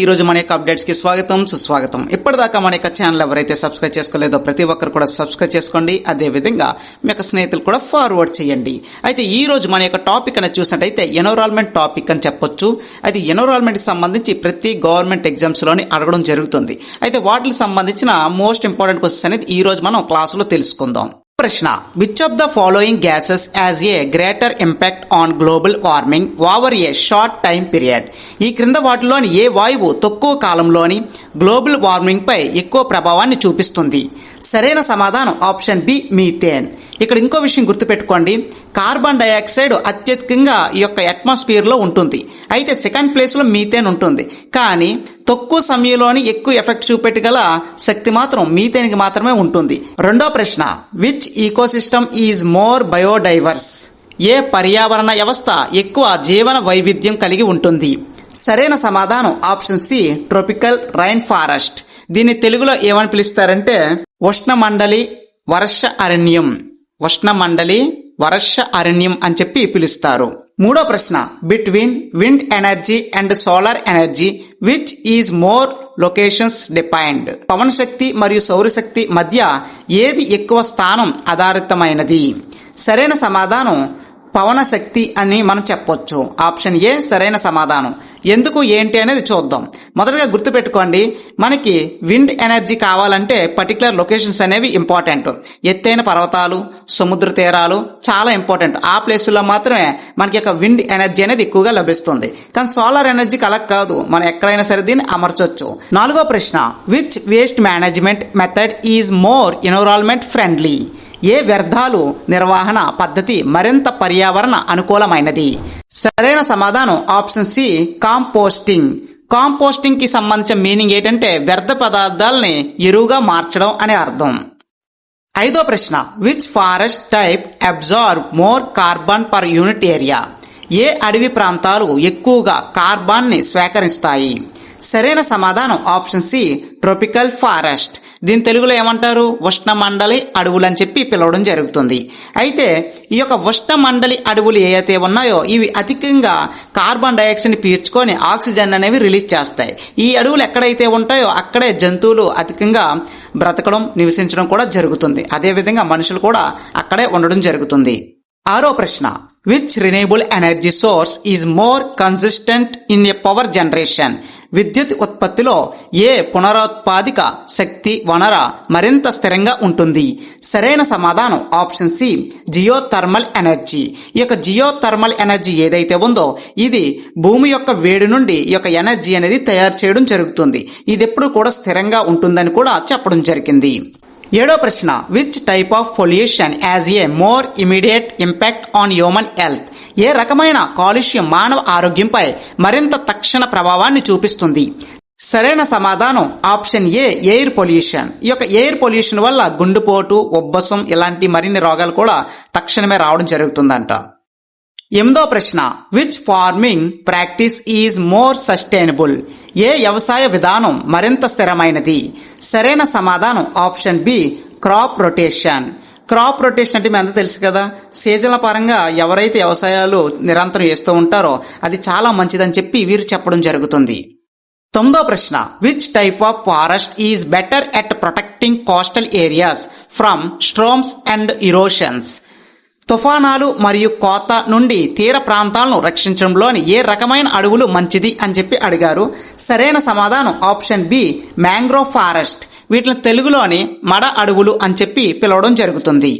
ఈ రోజు మన యొక్క అప్డేట్స్కి స్వాగతం సుస్వాగతం. ఇప్పటిదాకా మన యొక్క ఛానల్ ఎవరైతే సబ్స్క్రైబ్ చేసుకోలేదో ప్రతి ఒక్కరు కూడా సబ్స్క్రైబ్ చేసుకోండి. అదే విధంగా మీ యొక్క స్నేహితులు కూడా ఫార్వర్డ్ చేయండి. అయితే ఈ రోజు మన యొక్క టాపిక్ అనేది చూసినట్టయితే ఎన్విరాన్మెంట్ టాపిక్ అని చెప్పొచ్చు. అయితే ఎన్విరాన్మెంట్కి సంబంధించి ప్రతి గవర్నమెంట్ ఎగ్జామ్స్లోని అడగడం జరుగుతుంది. అయితే వాటికి సంబంధించిన మోస్ట్ ఇంపార్టెంట్ క్వశ్చన్స్ అనేది ఈ రోజు మనం క్లాసులో తెలుసుకుందాం. ప్రశ్న which of the following gases has a greater impact on global warming over a short time period ఈ క్రింద వాటిలోని ఏ వాయువు తక్కువ కాలంలోని గ్లోబల్ వార్మింగ్ పై ఎక్కువ ప్రభావాన్ని చూపిస్తుంది? సరైన సమాధానం ఆప్షన్ బి మీథేన్. ఇక్కడ ఇంకో విషయం గుర్తుపెట్టుకోండి కార్బన్ డైఆక్సైడ్ అత్యధికంగా ఈ యొక్క అట్మాస్ఫియర్లో ఉంటుంది. అయితే సెకండ్ ప్లేస్లో మీథేన్ ఉంటుంది. కానీ తక్కువ సమయంలోని ఎక్కువ ఎఫెక్ట్ చూపెట్టగల శక్తి మాత్రం మీథేన్కి మాత్రమే ఉంటుంది. రెండో ప్రశ్న which ecosystem is more biodiverse ఏ పర్యావరణ వ్యవస్థ ఎక్కువ జీవన వైవిధ్యం కలిగి ఉంటుంది? సరైన సమాధానం option C tropical rain forest దీన్ని తెలుగులో ఏమని పిలుస్తారంటే ఉష్ణమండలి వర్ష అరణ్యం. ఉష్ణమండలి వర్ష అరణ్యం అని చెప్పి పిలుస్తారు. మూడో ప్రశ్న. Between wind energy and solar energy which is more locations depend పవన శక్తి మరియు సౌరశక్తి మధ్య ఏది ఎక్కువ స్థానం ఆధారితమైనది? సరైన సమాధానం పవన శక్తి అని మనం చెప్పొచ్చు. ఆప్షన్ ఏ సరైన సమాధానం. ఎందుకు ఏంటి అనేది చూద్దాం. మొదటగా గుర్తుపెట్టుకోండి మనకి విండ్ ఎనర్జీ కావాలంటే పర్టికులర్ లొకేషన్స్ అనేవి ఇంపార్టెంట్. ఎత్తైన పర్వతాలు సముద్ర తీరాలు చాలా ఇంపార్టెంట్. ఆ ప్లేసుల్లో మాత్రమే మనకి యొక్క విండ్ ఎనర్జీ అనేది ఎక్కువగా లభిస్తుంది. కానీ సోలార్ ఎనర్జీకి అలా కాదు మనం ఎక్కడైనా సరే దీన్ని అమర్చొచ్చు. నాలుగో ప్రశ్న which waste management method is more environment friendly ఏ వ్యర్థాలు నిర్వహణ పద్ధతి మరింత పర్యావరణ అనుకూలమైనది? సరైన సమాధానం ఆప్షన్ సి కాంపోస్టింగ్. కాంపోస్టింగ్కి సంబంధించిన మీనింగ్ ఏంటంటే వ్యర్థ పదార్థాలని ఎరువుగా మార్చడం అనే అర్థం. ఐదో ప్రశ్న which forest type absorb more carbon per unit area ఏ అడవి ప్రాంతాలు ఎక్కువగా కార్బన్ని స్వీకరిస్తాయి? సరైన సమాధానం ఆప్షన్ సి ట్రోపికల్ ఫారెస్ట్ దీని తెలుగులో ఏమంటారు? ఉష్ణమండలి అడవులు అని చెప్పి పిలవడం జరుగుతుంది. అయితే ఈ యొక్క ఉష్ణమండలి అడవులు ఏవైతే ఉన్నాయో ఇవి అధికంగా కార్బన్ డైఆక్సైడ్ పీల్చుకొని ఆక్సిజన్ అనేవి రిలీజ్ చేస్తాయి. ఈ అడవులు ఎక్కడైతే ఉంటాయో అక్కడే జంతువులు అధికంగా బ్రతకడం నివసించడం కూడా జరుగుతుంది. అదేవిధంగా మనుషులు కూడా అక్కడే ఉండడం జరుగుతుంది. ఆరో ప్రశ్న. Which renewable energy source is more consistent in a power generation విద్యుత్ ఉత్పత్తిలో ఏ పునరుత్పాదిక శక్తి వనర మరింత స్థిరంగా ఉంటుంది? సరైన సమాధానం option C geothermal energy. ఈ యొక్క జియో థర్మల్ ఎనర్జీ ఏదైతే ఉందో ఇది భూమి యొక్క వేడి నుండి ఈ యొక్క ఎనర్జీ అనేది తయారు చేయడం జరుగుతుంది. ఇది ఎప్పుడు కూడా స్థిరంగా ఉంటుందని కూడా చెప్పడం జరిగింది. ఏడో ప్రశ్న which type of pollution has a more immediate impact on human health ఏ రకమైన కాలుష్యం మానవ ఆరోగ్యంపై మరింత తక్షణ ప్రభావాన్ని చూపిస్తుంది? సరైన సమాధానం ఆప్షన్ ఏ ఎయిర్ పొల్యూషన్ ఈ యొక్క ఎయిర్ పొల్యూషన్ వల్ల గుండెపోటు ఉబ్బసం ఇలాంటి మరిన్ని రోగాలు కూడా తక్షణమే రావడం జరుగుతుందంట. ఎనిమిదో ప్రశ్న which farming practice is more sustainable ఏ వ్యవసాయ విధానం మరింత స్థిరమైనది? సరైన సమాధానం option B crop rotation crop rotation అంటే మీ అందరూ తెలుసు కదా సీజన్ల పరంగా ఎవరైతే వ్యవసాయాలు నిరంతరం చేస్తూ ఉంటారో అది చాలా మంచిదని చెప్పి వీరు చెప్పడం జరుగుతుంది. తొమ్మిదో ప్రశ్న which type of forest is better at protecting coastal areas from storms and erosions తుఫానాలు మరియు కోత నుండి తీర ప్రాంతాలను రక్షించడంలోని ఏ రకమైన అడవులు మంచిది అని చెప్పి అడిగారు. సరైన సమాధానం ఆప్షన్ బి మ్యాంగ్రోవ్ ఫారెస్ట్. వీటిని తెలుగులోని మడ అడవులు అని చెప్పి పిలవడం జరుగుతుంది.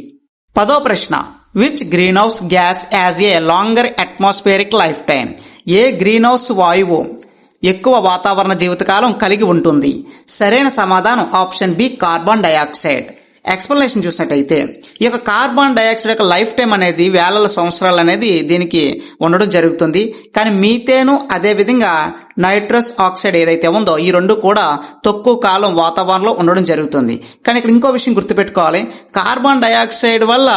పదో ప్రశ్న which greenhouse gas has a longer atmospheric lifetime A greenhouse వాయువు ఎక్కువ వాతావరణ జీవితకాలం కలిగి ఉంటుంది? సరైన సమాధానం option B carbon dioxide. Explanation చూసినట్టయితే ఈ యొక్క కార్బన్ డైఆక్సైడ్ యొక్క లైఫ్ టైం అనేది వేల సంవత్సరాలు అనేది దీనికి ఉండడం జరుగుతుంది. కానీ మీతేను అదే విధంగా నైట్రస్ ఆక్సైడ్ ఏదైతే ఉందో ఈ రెండు కూడా తక్కువ కాలం వాతావరణంలో ఉండడం జరుగుతుంది. కానీ ఇక్కడ ఇంకో విషయం గుర్తుపెట్టుకోవాలి. కార్బన్ డయాక్సైడ్ వల్ల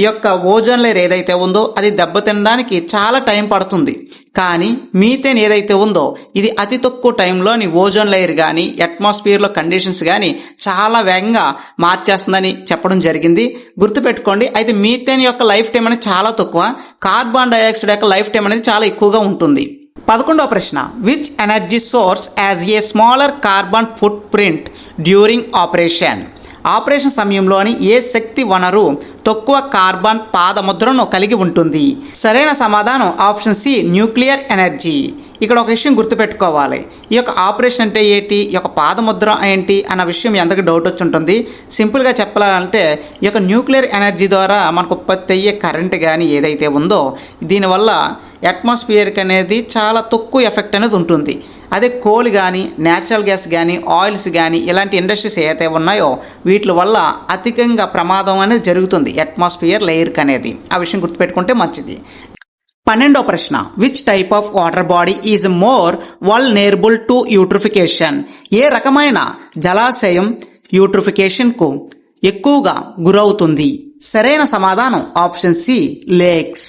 ఈ యొక్క ఓజోన్ లేయర్ ఏదైతే ఉందో అది దెబ్బతినడానికి చాలా టైం పడుతుంది. కానీ మీథేన్ ఏదైతే ఉందో ఇది అతి తక్కువ టైంలోని ఓజోన్ లేయర్ కానీ అట్మాస్ఫియర్లో కండిషన్స్ కానీ చాలా వేగంగా మార్చేస్తుందని చెప్పడం జరిగింది. గుర్తుపెట్టుకోండి అయితే మీథేన్ యొక్క లైఫ్ టైం అనేది చాలా తక్కువ. కార్బన్ డైఆక్సైడ్ యొక్క లైఫ్ టైం అనేది చాలా ఎక్కువగా ఉంటుంది. పదకొండవ ప్రశ్న. Which energy source has a smaller carbon footprint during operation operation సమయంలోని ఏ శక్తి వనరు తక్కువ కార్బన్ పాదముద్రను కలిగి ఉంటుంది? సరైన సమాధానం ఆప్షన్ సి న్యూక్లియర్ ఎనర్జీ ఇక్కడ ఒక విషయం గుర్తుపెట్టుకోవాలి. ఈ యొక్క ఆపరేషన్ అంటే ఏంటి? ఈ యొక్క పాదముద్ర ఏంటి? అన్న విషయం ఎంతకు డౌట్ వచ్చి ఉంటుంది. సింపుల్గా చెప్పాలంటే ఈ యొక్క న్యూక్లియర్ ఎనర్జీ ద్వారా మనకు ఉత్పత్తి అయ్యే కరెంట్ కానీ ఏదైతే ఉందో దీనివల్ల అట్మాస్ఫియర్కి అనేది చాలా తక్కువ ఎఫెక్ట్ అనేది ఉంటుంది. అదే కోల్ కానీ న్యాచురల్ గ్యాస్ కానీ ఆయిల్స్ కానీ ఇలాంటి ఇండస్ట్రీస్ ఏదైతే ఉన్నాయో వీటి వల్ల అధికంగా ప్రమాదం అనేది జరుగుతుంది అట్మాస్ఫియర్ లేయర్కి అనేది. ఆ విషయం గుర్తుపెట్టుకుంటే మంచిది. పన్నెండో ప్రశ్న which type of water body is more vulnerable to eutrophication ఏ రకమైన జలాశయం యూట్రిఫికేషన్కు ఎక్కువగా గురవుతుంది? సరైన సమాధానం ఆప్షన్ సి లేక్స్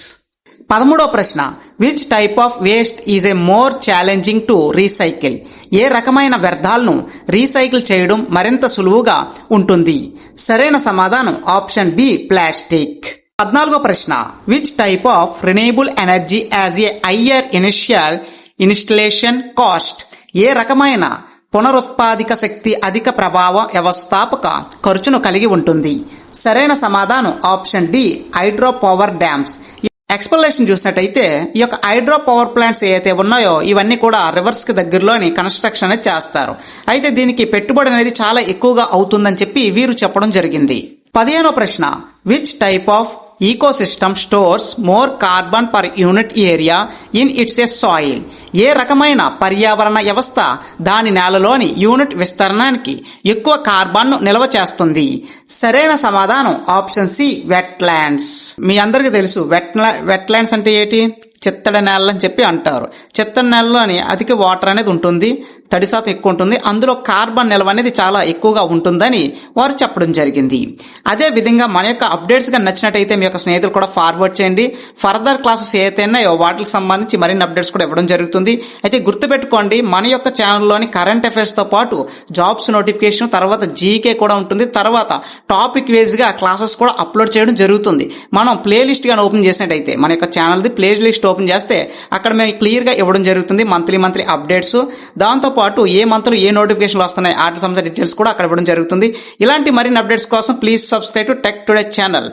పదమూడో ప్రశ్న which type of waste is a more challenging to recycle ఏ రకమైన వ్యర్థాలను రీసైకిల్ చేయడం మరింత సులువుగా ఉంటుంది? సరైన సమాధానం ఆప్షన్ బి ప్లాస్టిక్. పద్నాలుగో ప్రశ్న which type of renewable energy has a higher initial installation cost ఏ రకమైన పునరుత్పాదిక శక్తి అధిక ప్రభావ వ్యవస్థాపక ఖర్చును కలిగి ఉంటుంది? సరైన సమాధానం option D hydropower dams explanation చూసినట్టయితే ఈ యొక్క హైడ్రో పవర్ ప్లాంట్స్ ఏవైతే ఉన్నాయో ఇవన్నీ కూడా రివర్స్కి దగ్గరలోని కన్స్ట్రక్షన్ అనేది చేస్తారు. అయితే దీనికి పెట్టుబడి అనేది చాలా ఎక్కువగా అవుతుందని చెప్పి వీరు చెప్పడం జరిగింది. పదిహేనో ప్రశ్న which type of ecosystem stores more carbon per unit area in its a soil ఏ రకమైన పర్యావరణ వ్యవస్థ దాని నేలలోని యూనిట్ విస్తరణానికి ఎక్కువ కార్బన్ను నిల్వ చేస్తుంది? సరైన సమాధానం ఆప్షన్ సి వెట్లాండ్స్ మీ అందరికీ తెలుసు వెట్లా వెట్లాండ్స్ అంటే ఏంటి? చిత్తడి నేలలు అని చెప్పి అంటారు. చిత్తడి నేలలోని అధిక వాటర్ అనేది ఉంటుంది. తడి శాతం ఎక్కువ ఉంటుంది. అందులో కార్బన్ నిల్వ అనేది చాలా ఎక్కువగా ఉంటుందని వారు చెప్పడం జరిగింది. అదే విధంగా మన యొక్క అప్డేట్స్గా నచ్చినట్టయితే మీ యొక్క స్నేహితులు కూడా ఫార్వర్డ్ చేయండి. ఫర్దర్ క్లాసెస్ ఏదైతే వాటికి సంబంధించి మరిన్ని అప్డేట్స్ కూడా ఇవ్వడం జరుగుతుంది. అయితే గుర్తుపెట్టుకోండి మన యొక్క ఛానల్లోని కరెంట్ అఫైర్స్తో పాటు జాబ్స్ నోటిఫికేషన్ తర్వాత జీకే కూడా ఉంటుంది. తర్వాత టాపిక్ వేజ్గా క్లాసెస్ కూడా అప్లోడ్ చేయడం జరుగుతుంది. మనం ప్లే లిస్ట్గా ఓపెన్ చేసినట్టయితే మన యొక్క ఛానల్ది ప్లే లిస్ట్ ఓపెన్ చేస్తే అక్కడ మేము క్లియర్గా ఇవ్వడం జరుగుతుంది. మంత్లీ మంత్లీ అప్డేట్స్ దాంతో పాటు ఏ మంత్లో ఏ నోటిఫికేషన్లు వస్తున్నాయి వాటికి సంబంధించిన డీటెయిల్స్ కూడా అక్కడ ఇవ్వడం జరుగుతుంది. ఇలాంటి మరిన్ని అప్డేట్స్ కోసం please subscribe to Tech Today channel